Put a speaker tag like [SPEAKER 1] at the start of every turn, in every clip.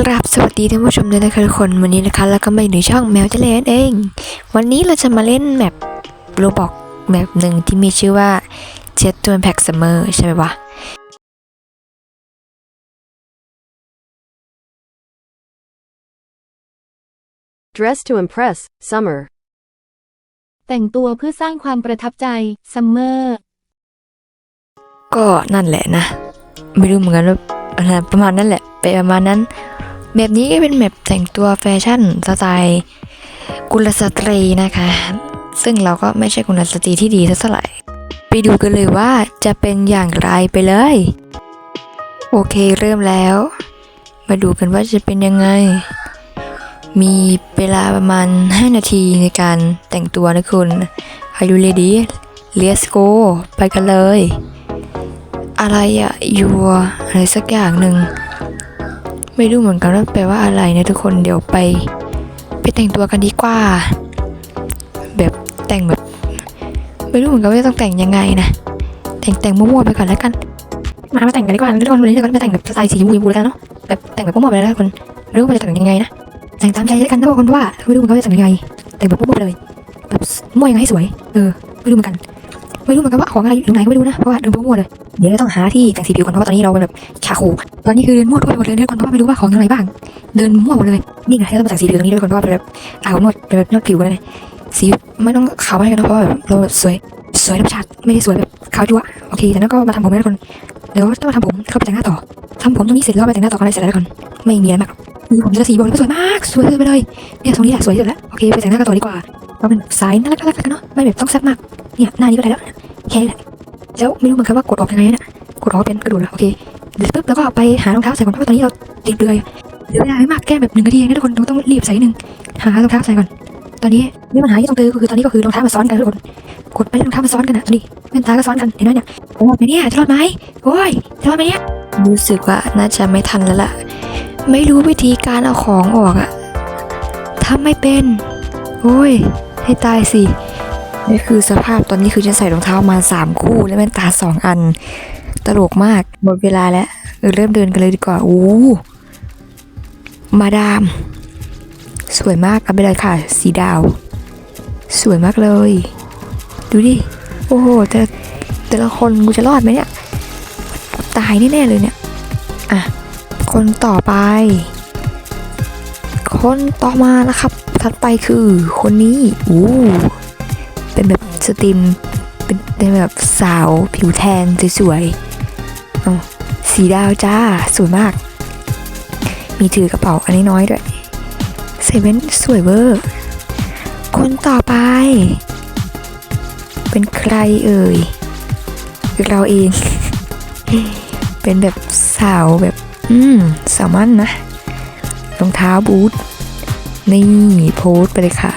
[SPEAKER 1] กราบสวัสดีท่านผู้ชมด้วยนะคะทุกคนวันนี้นะคะแล้วก็มาอยู่ในช่องแมวเจเลนเอง วันนี้เราจะมาเล่นแมปโรบอกแมปหนึ่งที่มีชื่อว่าเจ็ตตัวแพ็กซัมเมอร์ใช่ไหมวะ
[SPEAKER 2] Dress to impress, summer.
[SPEAKER 3] แต่งตัวเพื่อสร้างความประทับใจซัมเมอร์
[SPEAKER 1] ก็นั่นแหละนะ ไม่รู้เหมือนกันว่าอะไรประมาณนั้นแหละ ไปประมาณนั้น แบบนี้ก็เป็นแมปแต่งตัวแฟชั่นสไตล์กุลสตรีนะคะ ซึ่งเราก็ไม่ใช่กุลสตรีที่ดีสักเท่าไหร่ไปดูกันเลยว่าจะเป็นอย่างไรไปเลย โอเคเริ่มแล้ว มาดูกันว่าจะเป็นยังไง มีเวลาประมาณ 5 นาทีในการแต่งตัวนะคุณ Are you ready Let's go ไปกันเลย อะไรอะยัวอะไรสักอย่างหนึ่ง ไม่รู้เหมือนกันว่าแปลว่าอะไรนะทุกคนเดี๋ยวไป ไปแต่งตัวกันดีกว่า แบบแต่งแบบ ไม่รู้เหมือนกันว่าจะต้องแต่งยังไงนะแต่งแต่งมั่วๆไปก่อนแล้วกัน มามาแต่งกันดีกว่าทุกคนวันนี้จะมาแต่งแบบสไตล์สีชมพูแล้วกันเนาะแบบแต่งแบบมั่วๆไปเลยนะทุกคนไม่รู้ว่าจะแต่งยังไงนะแต่งตามใจแล้วกันนะทุกคนว่าไม่รู้เหมือนกันว่าจะแต่งยังไงแต่งแบบมั่วๆไปเลยแบบมั่วยังไงให้สวยเออไม่รู้เหมือนกัน ไม่รู้เหมือนกันว่าของอะไรอยู่ตรงไหนก็ไม่รู้นะเพราะว่าเดินมั่วๆเลย เดี๋ยวเราต้องหาที่แต่งสีผิวก่อนเพราะว่าตอนนี้เราเป็นแบบชาโคตอนนี้คือเดินมั่วทั่วไปหมดเลยเดินก่อนเพราะว่าไม่รู้ว่าของอะไรบ้าง เดินมั่วหมดเลยนี่ไงเราต้องมาแต่งสีผิวตรงนี้ด้วยก่อนเพราะว่าเป็นแบบอาบนวดเป็นแบบนวดผิวกันเลยสีไม่ต้องขาวมากนเพราะว่าแบบเราแบบสวยสวยธรรมชาติไม่ได้สวยแบบขาวจั๊วะโอเคจากนั้นก็มาทำผมนะทุกคนเดี๋ยวต้องมาทำผมเข้าไปแต่งหน้าต่อทำผมตรงนี้เสร็จแล้วไปแต่งหน้าต่อกันเลยเสร็จแล้วทุกคนไม่มีอะไรมากหรอกมีผมจะสีบอลก็สวยมากสวยไปเลยเนี่ยตรงนี้แหละสวยที่สุดแล้วโอเคไปแต่งหน้ากันต่อดีกว่าเราเป็นสายน่ารักน่ารักกันเนาะไม่แบบต้องแซ่บมากเนี่ยหน้านี้ก็ได้แล้วแค่นี้แหละ แล้วไม่รู้เหมือนกันว่ากดออกยังไงนะกดออกเป็นกระโดดอะโอเคเดี๋ยวปุ๊บแล้วก็ไปหารองเท้าใส่ก่อนเพราะว่าตอนนี้เราติดเปลือยเหลือเวลาไม่มากแค่แบบหนึ่งนาทีเองนะทุกคนเราต้องรีบใส่นิดนึงหารองเท้าใส่ก่อน ตอนนี้มีปัญหาที่ต้องเจอก็คือตอนนี้ก็คือรองเท้ามาซ้อนกันทุกคนกดไปรองเท้ามาซ้อนกันนะตอนนี้แว่นตาก็ซ้อนกันเห็นไหมเนี่ยรอดไหมเนี่ยจะรอดไหมโอ้ยจะรอดไหมเนี่ยรู้สึกว่าน่าจะไม่ทันแล้วล่ะ ไม่รู้วิธีการเอาของออกอะทำไม่เป็น โอ้ย ให้ตายสิ นี่คือสภาพตอนนี้คือฉันใส่รองเท้ามาสามคู่และแว่นตาสองอัน ตลกมากหมดเวลาแล้วเออเริ่มเดินกันเลยดีกว่าอู้มาดาม สวยมากเอาไปเลยค่ะ สีดาว สวยมากเลย ดูดิ โอ้โหแต่แต่ละคนกูจะรอดไหมเนี่ย ตายแน่ๆเลยเนี่ย อะ คนต่อไป คนต่อมานะครับ ถัดไปคือคนนี้อู้ เป็นแบบสตรีมเป็นเป็นแบบสาวผิวแทนสวยๆเอาสีดาวจ้าสวยมาก มีถือกระเป๋าอันนี้น้อยด้วยเซเว่นสวยเวอร์คนต่อไป เป็นใครเอ่ยเราเอง เป็นแบบสาวแบบ อืมสาวมั่นนะรองเท้าบูทนี่โพสไปเลยค่ะ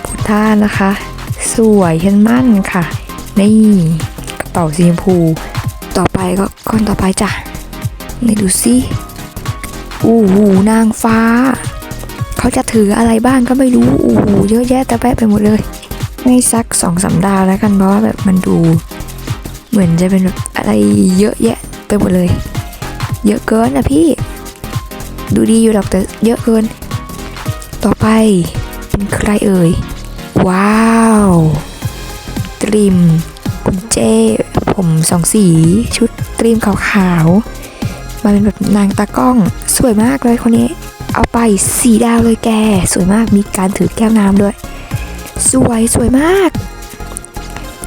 [SPEAKER 1] โพสท่านะคะ สวยฉันมั่นค่ะ นี่กระเป๋าสีชมพู ต่อไปก็คนต่อไปจ้ะนี่ดูสิอู้หูนางฟ้า เขาจะถืออะไรบ้างก็ไม่รู้อู้หูเยอะแยะแต่แปะไปหมดเลยไม่สักสองสาดาวแล้วกันเพราะว่าแบบมันดู เหมือนจะเป็นแบบอะไรเยอะแยะไปหมดเลย เยอะเกินนะพี่ ดูดีอยู่หรอกแต่เยอะเกิน ต่อไปเป็นใครเอ่ย ว้าวตรีมคุณเจ้ผมสองสี ชุดตรีมขาวๆมาเป็นแบบนางตากล้องสวยมากเลยคนนี้ เอาไปสีดาวเลยแก สวยมากมีการถือแก้วน้ำด้วย สวยสวยมาก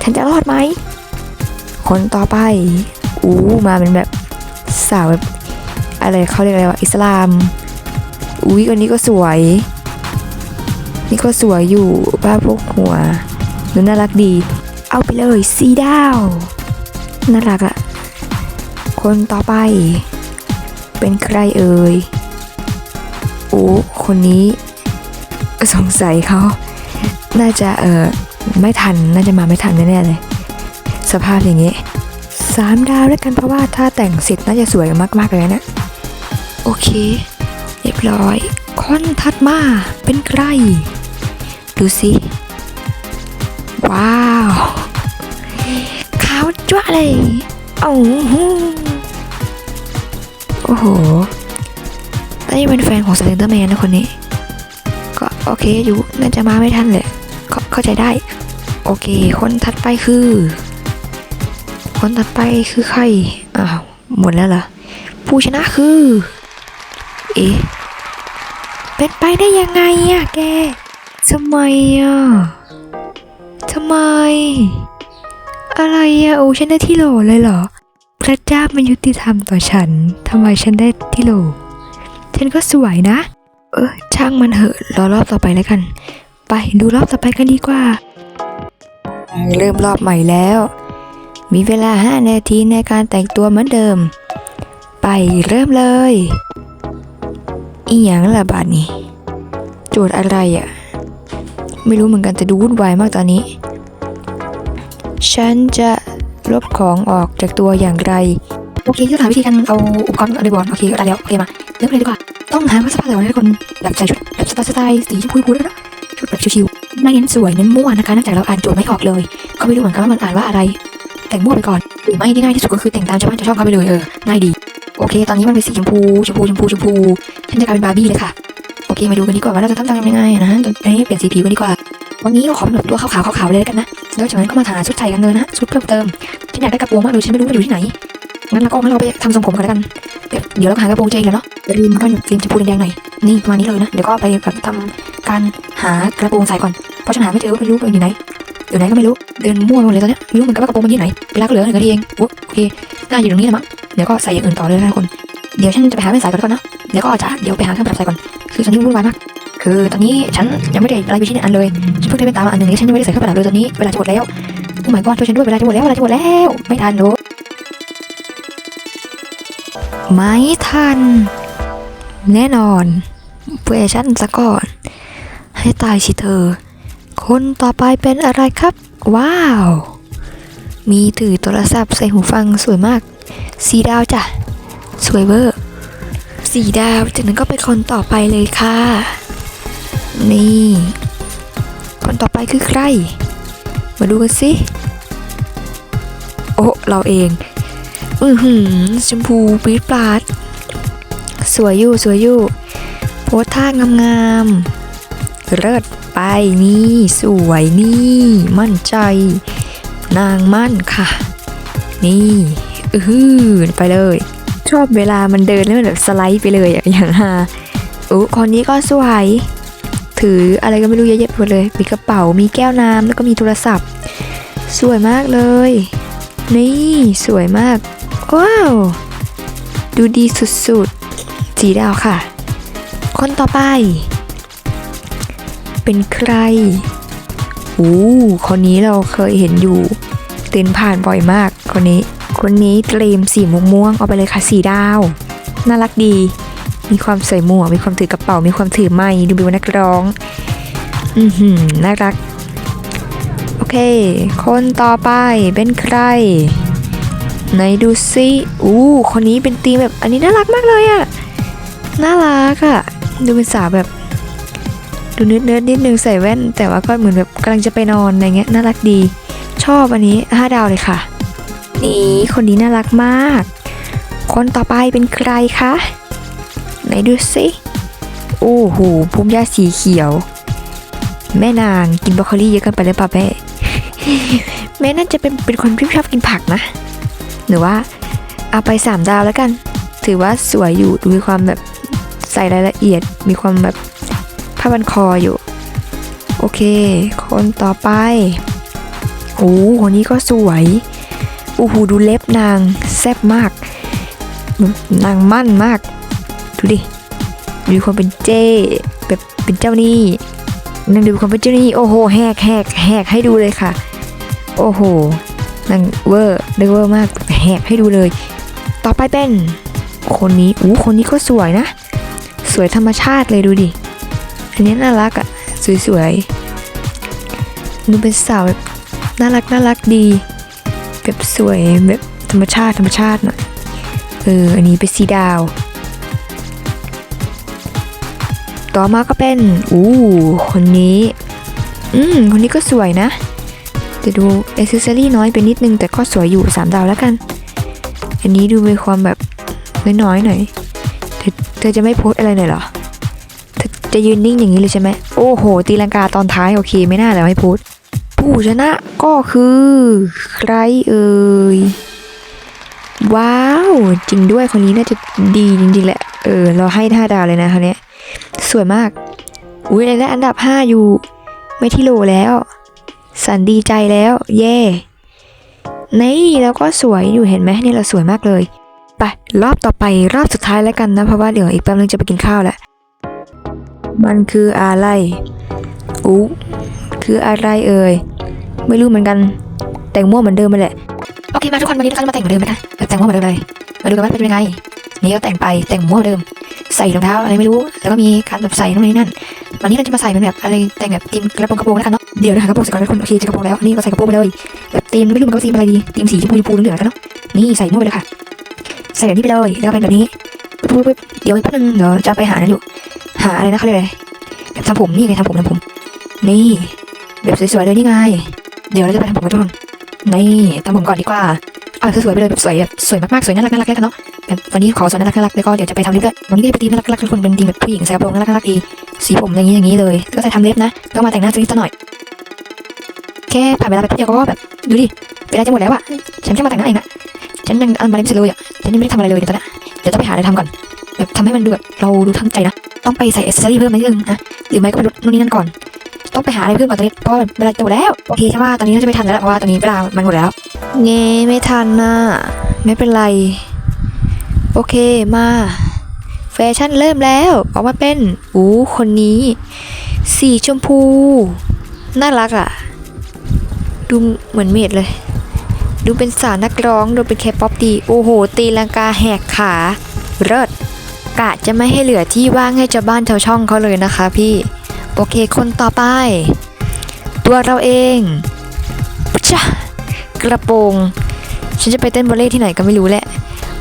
[SPEAKER 1] ฉันจะรอดไหม คนต่อไป อู้มาเป็นแบบสาวแบบอะไรเขาเรียกอะไรวะอิสลาม อุ้ยคนนี้ก็สวย นี่ก็สวยอยู่บ้าพวกหัวดูน่ารักดี เอาไปเลยสีดาว น่ารักอะคนต่อไป เป็นใครเอ่ยโอ้คนนี้ สงสัยเขา น่าจะเออไม่ทันน่าจะมาไม่ทันแน่ๆเลย สภาพอย่างนี้สามดาวแล้วกันเพราะว่าถ้าแต่งเสร็จน่าจะสวยมากๆเลยนะ โอเค เรียบร้อยคนถัดมาเป็นใคร ดูสิ ว้าวขาวจ้วเลยโอ้โหโอ้โหน่าจะเป็นแฟนของสเลนเดอร์แมนนะคนนี้ ก็โอเคอยู่ น่าจะมาไม่ทันเลยก็เข้าใจได้ โอเค คนถัดไปคือ คนถัดไปคือใคร อ้าว หมดแล้วเหรอ ผู้ชนะคือ เอ๊ะเป็นไปได้ยังไงอะแก ทำไมอะทำไม อะไรอะโอ้ฉันได้ที่โหลเลยเหรอ พระเจ้ามันยุติธรรมต่อฉันทำไมฉันได้ที่โหลฉันก็สวยนะ เออช่างมันเหอะรอรอบต่อไปแล้วกัน ไปดูรอบต่อไปกันดีกว่า เริ่มรอบใหม่แล้ว มีเวลา 5 นาทีในการแต่งตัวเหมือนเดิม ไปเริ่มเลย อีหยังล่ะบาดนี้โจทย์อะไรอะ่ะ ไม่รู้เหมือนกันแต่ดูวุ่นวายมากตอนนี้ ฉันจะลบของออกจากตัวอย่างไร โอเคที่ถามวิธีการเอาอุปกรณ์อะไรบอลโอเคได้แล้วโอเคมาเริ่มเลยดีกว่า ต้องหาวัสดุอะไรให้คนแบบใส่ชุดแบบสไตล์สีชมพูพูด้วนะชุดแบบชิวๆไม่เน้นสวยเน้นมั่วนะคะเนื่องจากเราอ่านโจทย์ไม่ออกเลย ก็ไม่รู้เหมือนกันว่ามันอ่านว่าอะไร แต่งมั่วไปก่อนหรือไม่ที่ง่ายที่สุดก็คือแต่งตามชาวบ้านชาวช่องเข้าไปเลยเออง่ายดี โอเค ตอนนี้มันเป็นสีชมพูชมพูชมพูชมพูฉันจะกลายเป็นบาร์บี้เลยค่ะ โอเคมาดูกันดีกว่าว่าเราจะทำตามยังไงนะฮะตอนนี้เปลี่ยนสีผิวกันดีกว่าวันนี้เราขอเป็นแบบตัวขาวๆขาวๆเลยกันนะแล้วจากนั้นก็มาหาชุดใส่กันเลยนะชุดเพิ่มเติมฉันอยากได้กระโปรงมากเลยฉันไม่รู้ว่าอยู่ที่ไหนงั้นเราก็งั้นเราไปทำทรงผมกันแล้วกันเดี๋ยวเราหากระโปรงเจนแล้วเนาะอย่าลืมก็ฟิล์มชมพูแดงๆหน่อยนี่ประมาณนี้เลยนะเดี๋ยวก็ไปแบบทำการหากระโปรงใส่ก่อนเพราะฉันหาไม่เจอไม่รู้ว่าอยู่ไหนอยู่ไหนก็ไม่รู้เดินมั่วหมดเลยตอนนี้ไม่รู้เหมือนกันว่ากระโปรงมันอยู่ไหนเวลาก็เหลือหนึ่งนาทีเองโอเคน่าอยู่ตรงนี้แหละมั้งเดี๋ยวก็ใส่อย่างอื่นต่อเลยนะทุกคนเดี๋ยวฉันจะไปหาแว่นสายก่อนแล้วกันนะ เดี๋ยวก็จะเดี๋ยวไปหาเครื่องประดับใส่ก่อน คือตอนนี้วุ่นวายมากคือตอนนี้ฉันยังไม่ได้อะไรไปชิ้นอันเลยฉันเพิ่งได้ไปตามาอันหนึ่งแล้ฉันยังไม่ได้ใส่เครื่องประดับเลยตอนนี้เวลาจะหมดแล้วโอ้ my god ช่วยฉันด้วยเวลาจะหมดแล้วเวลาจะหมดแล้วไม่ทันรอกไม่ทัน แน่นอนเพื่อฉันซะก่อน ให้ตายสิเธอ คนต่อไปเป็นอะไรครับ ว้าว มีถือโทรศัพท์ใส่หูฟังสวยมากสีดาวจ้ะสวยเวอร์ สี่ดาว จากนั้นก็เป็นคนต่อไปเลยค่ะ นี่ คนต่อไปคือใคร มาดูกันสิ โอ้เราเอง อือหือชมพูปี๊ดปราด สวยอยู่สวยอยู่ โพสท่างามๆเลิศไปนี่ สวยนี่ มั่นใจ นางมั่นค่ะ นี่ อือไปเลย ชอบเวลามันเดินแล้วมันแบบสไลด์ไปเลยอะอย่างฮาอู้คนนี้ก็สวย ถืออะไรก็ไม่รู้เยอะแยะไปหมดเลย มีกระเป๋า มีแก้วน้ำแล้วก็มีโทรศัพท์ สวยมากเลย นี่สวยมาก ว้าว ดูดีสุดๆ สีดาวค่ะ คนต่อไป เป็นใครอู้คนนี้เราเคยเห็นอยู่เดินผ่านบ่อยมากคนนี้ คนนี้เตรียมสีม่วงๆเอาไปเลยค่ะสีดาว น่ารักดี มีความใส่หมวกมีความถือกระเป๋า มีความถือไม้ดูเป็นนักร้อง อือหือน่ารัก โอเค คนต่อไปเป็นใครไหนดูซิอู้คนนี้เป็นตีมแบบอันนี้น่ารักมากเลยอะน่ารักอะดูเป็นสาวแบบดูเนื้อเนื้อนิดนึงใส่แว่น แต่ว่าก็เหมือนแบบกำลังจะไปนอนอะไรเงี้ยน่ารักดี ชอบอันนี้ห้าดาวเลยค่ะ นี่คนนี้น่ารักมาก คนต่อไปเป็นใครคะ ไหนดูสิโอ้โหพุ่มหญ้าสีเขียว แม่นางกินบรอกโคลีเยอะเกินไปหรือเปล่าแม่แม่น่าจะเป็นเป็นคนที่ชอบกินผักนะ หรือว่าเอาไปสามดาวแล้วกัน ถือว่าสวยอยู่ดูมีความแบบใส่รายละเอียด มีความแบบผ้าบันคออยู่ โอเค คนต่อไปโอ้คนนี้ก็สวย อ้โหดูเล็บนางแซ่บมาก นางมั่นมาก ดูดิมีความเป็นเจ้แบบเป็นเจ้าหนี้นางดูความเป็นเจ้าหนี้โอ้โหแหกแหกแหกให้ดูเลยค่ะ โอ้โหนางเวอร์ได้เวอร์มากแหกให้ดูเลย ต่อไปเป็น คนนี้อู้คนนี้ก็สวยนะ สวยธรรมชาติเลยดูดิ อันนี้น่ารักอะ่ะสวยๆดูเป็นสาวน่ารักน่ารักดี แบบสวยแบบธรรมชาติธรรมชาติหน่อย เออ อันนี้เป็นสีดาว ต่อมาก็เป็น อู้คนนี้ อืม คนนี้ก็สวยนะ จะดูเอเซอรี่น้อยไปนิดนึง แต่ก็สวยอยู่สามดาวแล้วกัน อันนี้ดูมีความแบบน้อยๆหน่อยแต่เธอจะไม่โพสอะไรหน่อยเหรอ เธอจะยืนนิ่งอย่างนี้เลยใช่ไหม โอ้โห ตีลังกาตอนท้ายโอเค ไม่น่าแล้วให้โพส ผู้ชนะก็คือ ใครเอ่ย ว้าว จริงด้วยคนนี้น่าจะดีจริงๆแหละ เออ เราให้ท่าดาวเลยนะคนเนี้ยสวยมาก อุ้ยได้อันดับ 5 อยู่ ไม่ที่โลแล้ว สันดีใจแล้ว เย่นี่แล้วก็สวยอยู่เห็นไหมนี่เราสวยมากเลยไปรอบต่อไปรอบสุดท้ายแล้วกันนะเพราะว่าเดี๋ยวอีกแป๊บนึงจะไปกินข้าวแหละมันคืออะไรอู้คืออะไรเอ่ย ไม่รู้เหมือนกัน แต่งมั่วเหมือนเดิมไปแหละโอเคมาทุกคนวันนี้เราจะมาแต่งเหมือนเดิมนะคะแบบแต่งมั่วเหมือนเดิมเลยมาดูกันว่าเป็นยังไง นี่ก็แต่งไปแต่งมั่วเหมือนเดิม ใส่รองเท้าอะไรไม่รู้ แล้วก็มีการแบบใส่นู่นนี่นั่นวันนี้เราจะมาใส่เป็นแบบอะไรแต่งแบบทีมกระโปรงกระโปรงแล้วกันเนาะเดี๋ยวนะคะกระโปรงใส่ก่อนทุกคนโอเคใส่กระโปรงแล้วนี่ก็ใส่กระโปรงไปเลยแบบทีมไม่รู้มันก็ทีมอะไรดีทีมสีชมพูชมพูเหลืองๆกันเนาะนี่ใส่มั่วไปเลยค่ะ ใส่แบบนี้ไปเลยแล้วก็เป็นแบบนี้ปึ๊บปึ๊บปึ๊บเดี๋ยวอีกแป๊บนึงเดี๋ยวจะไปหานั่นอยู่หาอะไรนะเขาเรียกอะไรแบบทำผมนี่ไงทำผมทำผม นี่ แบบสวยๆเลยนี่ไง เดี๋ยวเราจะไปทำผมกันทุกคนนี่ทำผมก่อนดีกว่าเอาสวยๆไปเลยแบบสวยแบบสวยมากๆสวยน่ารักน่ารักแล้วกันเนาะแบบวันนี้ขอสวยน่ารักน่ารักแล้วก็เดี๋ยวจะไปทำเล็บด้วยวันนี้ก็จะไปตีน่ารักน่ารักทุกคนเป็นตีแบบผู้หญิงใส่กระโปรงน่ารักน่ารักดีสีผมอย่างนี้อย่างนี้เลย ก็ใส่ทำเล็บนะก็มาแต่งหน้าสักนิดหน่อย แค่ผ่านเวลาไปแป๊บเดียวก็แบบดูดิเวลาจะหมดแล้วอะฉันแค่มาแต่งหน้าเองอะฉันยังอันมาเล็บเสร็จเลยอะฉันยังไม่ได้ทำอะไรเลยเดี๋ยวตอนนี้เดี๋ยวต้องไปหาอะไรทำก่อนแบบทำให้มันดูแบบเราดูทั้งใจนะ ต้องไปใส่เอเซอรี่เพิ่มนิดนึงนะหรือไม่ก็ไปลดนู่นนี่นั่นก่อน ต้องไปหาอะไรเพิ่มก่อนตอนนี้เพราะว่าเวลาจะหมดแล้วโอเคใช่ว่าตอนนี้น่าจะไม่ทันแล้วเพราะว่าตอนนี้เวลามันหมดแล้วเงไม่ทันน่ะไม่เป็นไร โอเคมาแฟชั่นเริ่มแล้วออกมาเป็นอู้คนนี้ สีชมพู น่ารักอะ ดูเหมือนเมดเลย ดูเป็นสาวนักร้องดูเป็นแคป๊อปดี โอ้โห ตีลังกาแหกขาเลิศกะจะไม่ให้เหลือที่ว่างให้ชาวบ้านชาวช่องเขาเลยนะคะพี่ โอเค คนต่อไป ตัวเราเองจ้ะกระโปรงฉันจะไปเต้นบอลเล่ที่ไหนก็ไม่รู้แหละ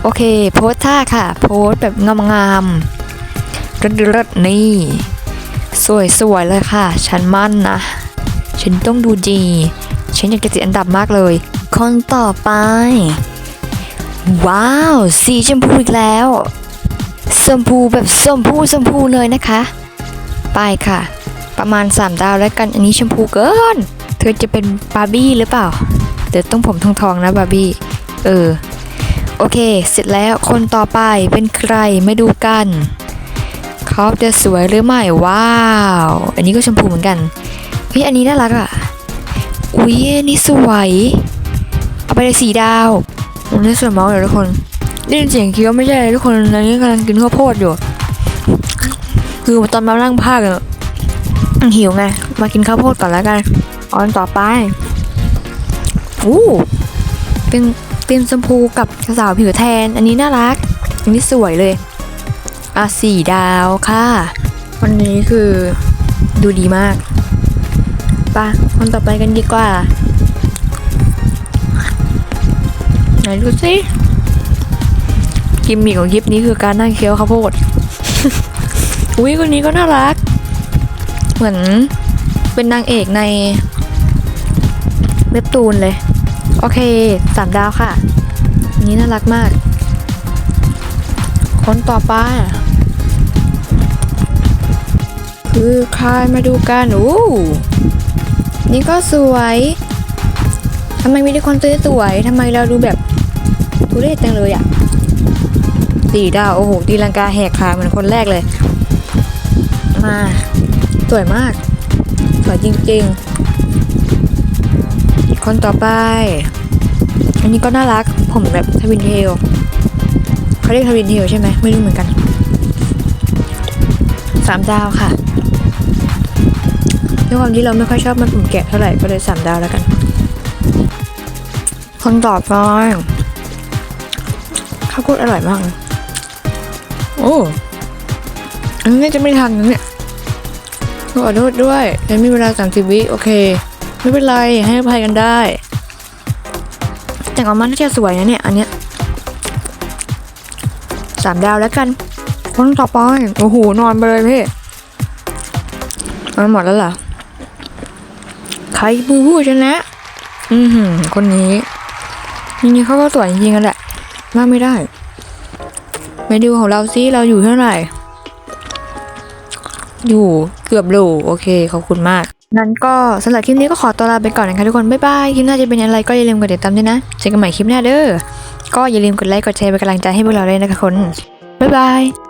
[SPEAKER 1] โอเค โพสท่าค่ะ โพสแบบงามๆรดๆนี่ สวยๆเลยค่ะ ฉันมั่นนะ ฉันต้องดูดี ฉันอยากจะติดอันดับมากเลย คนต่อไป ว้าว สีชมพูอีกแล้วชมพูแบบชมพูชมพูเลยนะคะ ไปค่ะ ประมาณ 3 ดาวแล้วกันอันนี้ชมพูเกิน เธอจะเป็นบาร์บี้หรือเปล่า เดี๋ยวต้องผมทองๆนะบาร์บี้เออโอเค เสร็จแล้วคนต่อไปเป็นใครไม่ดูกันเขาจะสวยหรือไม่ว้าว อันนี้ก็ชมพูเหมือนกันเฮ้ยอันนี้น่ารักอะอุ๊ยนนี้สวยเอาไปเลยสีดาวอันนี้สวยมากเลยทุกคนได้ยินเสียงเคี้ยวไม่ใช่ทุกคนตอนนี้กำลังกินข้าวโพดอยู่ คือตอนมานั่งภาคอะ หิวไง มากินข้าวโพดก่อนแล้วกันออนต่อไปอู้เป็นเป็นชมพูกับสาวผิวแทน อันนี้น่ารัก อันนี้สวยเลย อะสี่ดาวค่ะ วันนี้คือดูดีมากไป่ะคนต่อไปกันดีกว่า ไหนดูสิกิมมิคของคลิปนี้คือการนั่งเคี้ยวข้าวโพด อุ้ยคนนี้ก็น่ารัก เหมือนเป็นนางเอกในเว็บตูนเลย โอเคสามดาวค่ะ นี้น่ารักมาก คนต่อไปคือใครมาดูกันโอ้นี่ก็สวยทำไมมีแต่คนสวยๆทำไมเราดูแบบทุเรศจังเลยอะสี่ดาว โอ้โหตีลังกาแหกขาเหมือนคนแรกเลย มา สวยมาก สวยจริงๆ คนต่อไป อันนี้ก็น่ารัก ผมแบบทวินเทลเขาเรียกทวินเทลใช่ไหม ไม่รู้เหมือนกัน สามดาวค่ะด้วยความที่เราไม่ค่อยชอบมันผมแกะเท่าไหร่ ก็เลยสามดาวแล้วกัน คนต่อไปข้าวโพดอร่อยมาก โอ้ อันนี้จะไม่ทันนะเนี่ย ขอโทษด้วยยังมีเวลาสามสิบวิโอเค ไม่เป็นไร ให้อภัยกันได้ แต่งออกมาน่าจะสวยนะเนี่ย อันเนี้ยสามดาวแล้วกัน คนต่อไปโอ้โห นอนไปเลยพี่มันหมดแล้วเหรอ ใครบูบูชนะ อือหือ คนนี้จริงๆเขาก็สวยจริงๆกันแหละว่าไม่ได้มาดูของเราซิ เราอยู่เท่าไหร่ อยู่เกือบโหลโอเคขอบคุณมาก นั้นก็สำหรับคลิปนี้ก็ขอตัวลาไปก่อนนะคะทุกคน บ๊ายบาย คลิปหน้าจะเป็นอะไรก็อย่าลืมกดติดตามด้วยนะเจอกันใหม่คลิปหน้าเด้อก็อย่าลืมกดไลค์กดแชร์เป็นกำลังใจให้พวกเราด้วยนะคะคนบ๊ายบาย